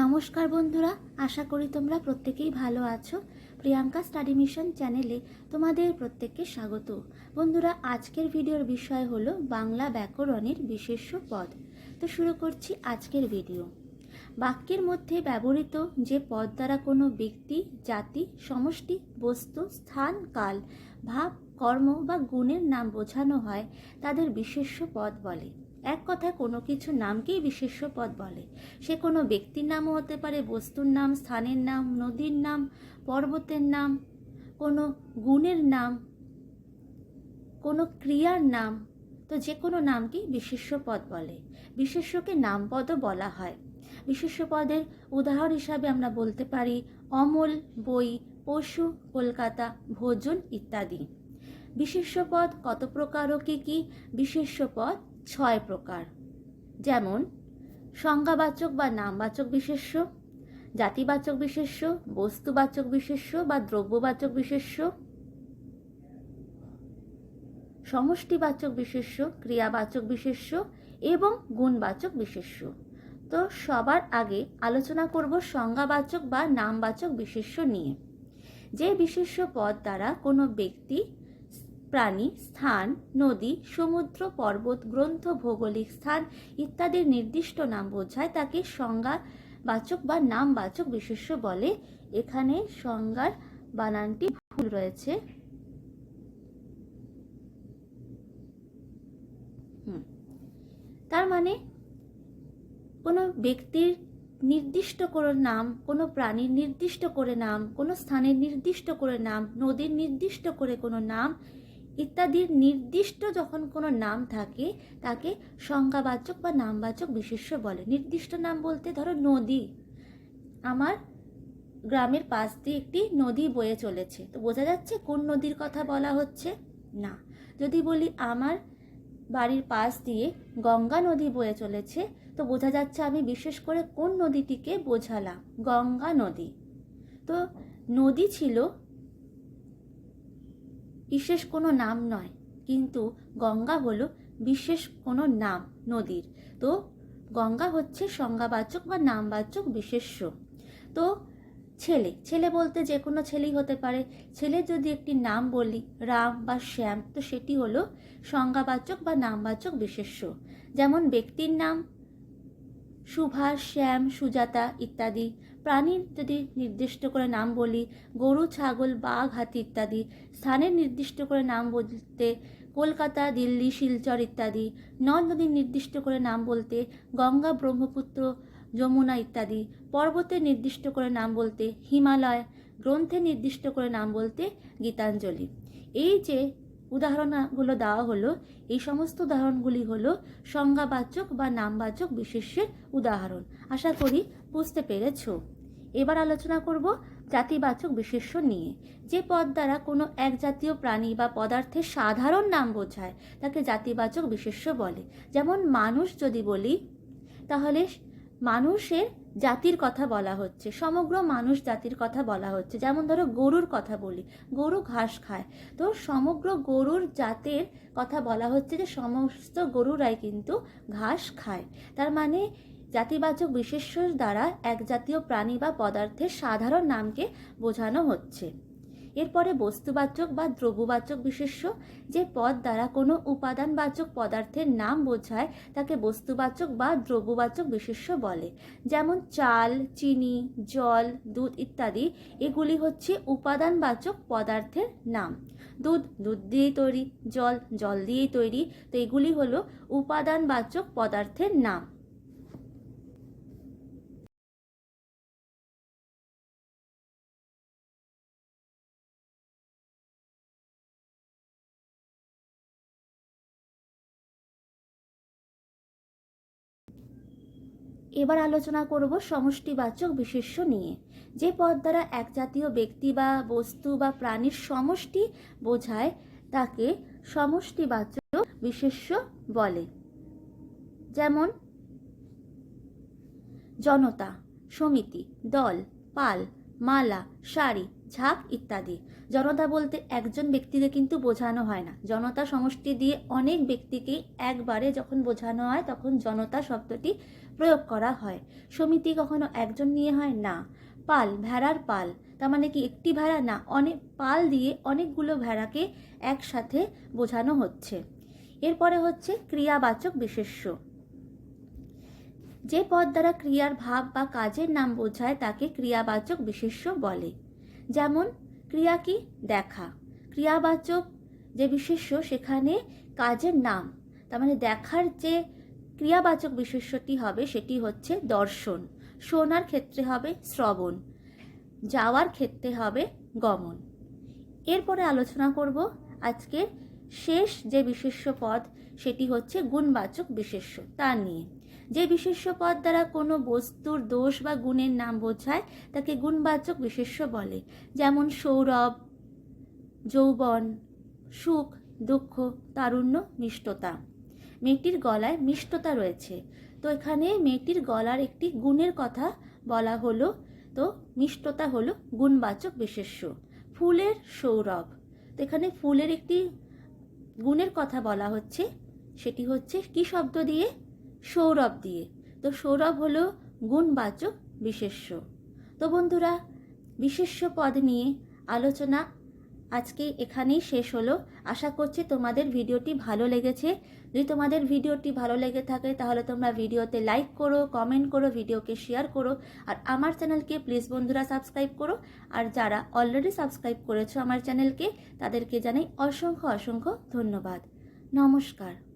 নমস্কার বন্ধুরা, আশা করি তোমরা প্রত্যেকেই ভালো আছো। প্রিয়াঙ্কা স্টাডি মিশন চ্যানেলে তোমাদের প্রত্যেককে স্বাগত। বন্ধুরা, আজকের ভিডিওর বিষয় হলো বাংলা ব্যাকরণের বিশেষ্য পদ। তো শুরু করছি আজকের ভিডিও। বাক্যের মধ্যে ব্যবহৃত যে পদ দ্বারা কোনো ব্যক্তি, জাতি, সমষ্টি, বস্তু, স্থান, কাল, ভাব, কর্ম বা গুণের নাম বোঝানো হয়, তাদের বিশেষ্য পদ বলে। এক কথায় কোনো কিছু নামকেই বিশেষ্য পদ বলে। সে কোনো ব্যক্তির নামও হতে পারে, বস্তুর নাম, স্থানের নাম, নদীর নাম, পর্বতের নাম, কোনো গুণের নাম, কোনো ক্রিয়ার নাম। তো যে কোনো নামকেই বিশেষ্য পদ বলে। বিশেষ্যকে নামপদও বলা হয়। বিশেষ্য পদের উদাহরণ হিসাবে আমরা বলতে পারি অমল, বই, পশু, কলকাতা, ভোজন ইত্যাদি। বিশেষ্য পদ কত প্রকার ও কী কী? বিশেষ্য পদ ছয় প্রকার। যেমন, সংজ্ঞাবাচক বা নামবাচক বিশেষ্য, জাতিবাচক বিশেষ্য, বস্তুবাচক বিশেষ্য বা দ্রব্যবাচক বিশেষ্য, সমষ্টিবাচক বিশেষ্য, ক্রিয়াবাচক বিশেষ্য এবং গুণবাচক বিশেষ্য। তো সবার আগে আলোচনা করব সংজ্ঞাবাচক বা নামবাচক বিশেষ্য নিয়ে। যে বিশেষ্য পদ দ্বারা কোনো ব্যক্তি প্রাণী, স্থান, নদী, সমুদ্র, পর্বত, গ্রন্থ, ভৌগোলিক স্থান ইত্যাদির নির্দিষ্ট নাম বোঝায়, তাকে সংজ্ঞাবাচক বা নামবাচক বিশেষ্য বলে। এখানে সংজ্ঞার বানানটি ভুল রয়েছে। তার মানে কোনো ব্যক্তির নির্দিষ্ট করে নাম, কোনো প্রাণীর নির্দিষ্ট করে নাম, কোনো স্থানের নির্দিষ্ট করে নাম, নদীর নির্দিষ্ট করে কোনো নাম ইত্যাদির নির্দিষ্ট যখন কোনো নাম থাকে, তাকে সংজ্ঞাবাচক বা নামবাচক বিশেষ্য বলে। নির্দিষ্ট নাম বলতে ধরো নদী। আমার গ্রামের পাশ দিয়ে একটি নদী বয়ে চলেছে। তো বোঝা যাচ্ছে কোন নদীর কথা বলা হচ্ছে? না। যদি বলি আমার বাড়ির পাশ দিয়ে গঙ্গা নদী বয়ে চলেছে, তো বোঝা যাচ্ছে আমি বিশেষ করে কোন নদীটিকে বোঝালাম? গঙ্গা নদী। তো নদী ছিল বিশেষ কোনো নাম নয়। কিন্তু গঙ্গা হলো বিশেষ কোনো নাম, নদীর। তো গঙ্গা হচ্ছে সংজ্ঞাবাচক বা নামবাচক বিশেষ্য। তো ছেলে ছেলে বলতে যে কোনো ছেলেই হতে পারে। ছেলে যদি একটি নাম বলি, রাম বা শ্যাম, তো সেটি হলো সংজ্ঞাবাচক বা নামবাচক বিশেষ্য। যেমন ব্যক্তির নাম সুভাষ, শ্যাম, সুজাতা ইত্যাদি প্রাণীর যদি নির্দিষ্ট করে নাম বলি, গরু, ছাগল, বাঘ, হাতি ইত্যাদি স্থানের নির্দিষ্ট করে নাম বলতে কলকাতা, দিল্লি, শিলচর ইত্যাদি, নদ নদীর নির্দিষ্ট করে নাম বলতে গঙ্গা, ব্রহ্মপুত্র, যমুনা ইত্যাদি পর্বতের নির্দিষ্ট করে নাম বলতে হিমালয়, গ্রন্থে নির্দিষ্ট করে নাম বলতে গীতাঞ্জলি। এই যে উদাহরণগুলো দেওয়া হলো। এই সমস্ত উদাহরণগুলি হলো সংজ্ঞাবাচক বা নামবাচক বিশেষ্যের উদাহরণ। আশা করি বুঝতে পেরেছ। এবার আলোচনা করব জাতিবাচক বিশেষ্য নিয়ে। যে পদ দ্বারা কোনো এক জাতীয় প্রাণী বা পদার্থের সাধারণ নাম বোঝায়, তাকে জাতিবাচক বিশেষ্য বলে। যেমন মানুষ যদি বলি, তাহলে মানুষের জাতির কথা বলা হচ্ছে, সমগ্র মানুষ জাতির কথা বলা হচ্ছে। যেমন ধরো গরুর কথা বলি, গরু ঘাস খায়। তো সমগ্র গরুর জাতের কথা বলা হচ্ছে যে সমস্ত গরুরাই কিন্তু ঘাস খায়। তার মানে জাতিবাচক বিশেষ্য দ্বারা এক জাতীয় প্রাণী বা পদার্থের সাধারণ নামকে বোঝানো হচ্ছে। এরপরে বস্তুবাচক বা দ্রব্যবাচক বিশেষ্য, যে পদ দ্বারা কোনো উপাদানবাচক পদার্থের নাম বোঝায়, তাকে বস্তুবাচক বা দ্রব্যবাচক বিশেষ্য বলে। যেমন চাল, চিনি, জল, দুধ ইত্যাদি, এগুলি হচ্ছে উপাদানবাচক পদার্থের নাম। দুধ দুধ দিয়েই তৈরি, জল জল দিয়েই তৈরি, তো এগুলি হলো উপাদানবাচক পদার্থের নাম। এবার আলোচনা করব সমষ্টিবাচক বিশেষ্য নিয়ে। যে পদ দ্বারা এক জাতীয় ব্যক্তি বা বস্তু বা প্রাণীর সমষ্টি বোঝায়, তাকে সমষ্টিবাচক বিশেষ্য বলে। যেমন, জনতা, সমিতি, দল, পাল, মালা, শাড়ি ঝাঁক ইত্যাদি। জনতা বলতে একজন ব্যক্তিকে কিন্তু বোঝানো হয় না। জনতা সমষ্টি দিয়ে অনেক ব্যক্তিকে একবারে যখন বোঝানো হয় তখন জনতা শব্দটি প্রয়োগ করা হয়। সমিতি কখনো একজন নিয়ে হয়? না। পাল, ভেড়ার পাল। তার মানে কি একটি ভেড়া? না, অনেক পাল দিয়ে অনেকগুলো ভেড়াকে একসাথে বোঝানো হচ্ছে। এরপরে হচ্ছে ক্রিয়াবাচক বিশেষ্য। যে পদ দ্বারা ক্রিয়ার ভাব বা কাজের নাম বোঝায় তাকে ক্রিয়াবাচক বিশেষ্য বলে। যেমন ক্রিয়া কি? দেখা। ক্রিয়াবাচক যে বিশেষ্য, সেখানে কাজের নাম। তার মানে দেখার যে ক্রিয়াবাচক বিশেষ্যটি হবে, সেটি হচ্ছে দর্শন। শোনার ক্ষেত্রে হবে শ্রবণ। যাওয়ার ক্ষেত্রে হবে গমন। এরপরে আলোচনা করব আজকের শেষ যে বিশেষ্য পদ সেটি হচ্ছে গুণবাচক বিশেষ্য। তা নিয়ে। যে বিশেষ্য পদ দ্বারা কোনো বস্তুর দোষ বা গুণের নাম বোঝায়, তাকে গুণবাচক বিশেষ্য বলে। যেমন সৌরভ, যৌবন, সুখ, দুঃখ, তারুণ্য, মিষ্টতা। মেয়েটির গলায় মিষ্টতা রয়েছে। তো এখানে মেয়েটির গলার একটি গুণের কথা বলা হলো। তো মিষ্টতা হলো গুণবাচক বিশেষ্য। ফুলের সৌরভ। তো এখানে ফুলের একটি গুণের কথা বলা হচ্ছে। সেটি হচ্ছে কি শব্দ দিয়ে? সৌরভ দিয়ে। তো সৌরভ হলো গুণবাচক বিশেষ্য। তো বন্ধুরা, বিশেষ্য পদ নিয়ে আলোচনা আজকে এখানেই শেষ হলো। আশা করছি তোমাদের ভিডিওটি ভালো লেগেছে। যদি তোমাদের ভিডিওটি ভালো লেগে থাকে, তাহলে তোমরা ভিডিওতে লাইক করো কমেন্ট করো, ভিডিওকে শেয়ার করো, আর আমার চ্যানেলকে প্লিজ বন্ধুরা সাবস্ক্রাইব করো। আর যারা অলরেডি সাবস্ক্রাইব করেছ আমার চ্যানেলকে, তাদেরকে জানাই অসংখ্য অসংখ্য ধন্যবাদ। নমস্কার।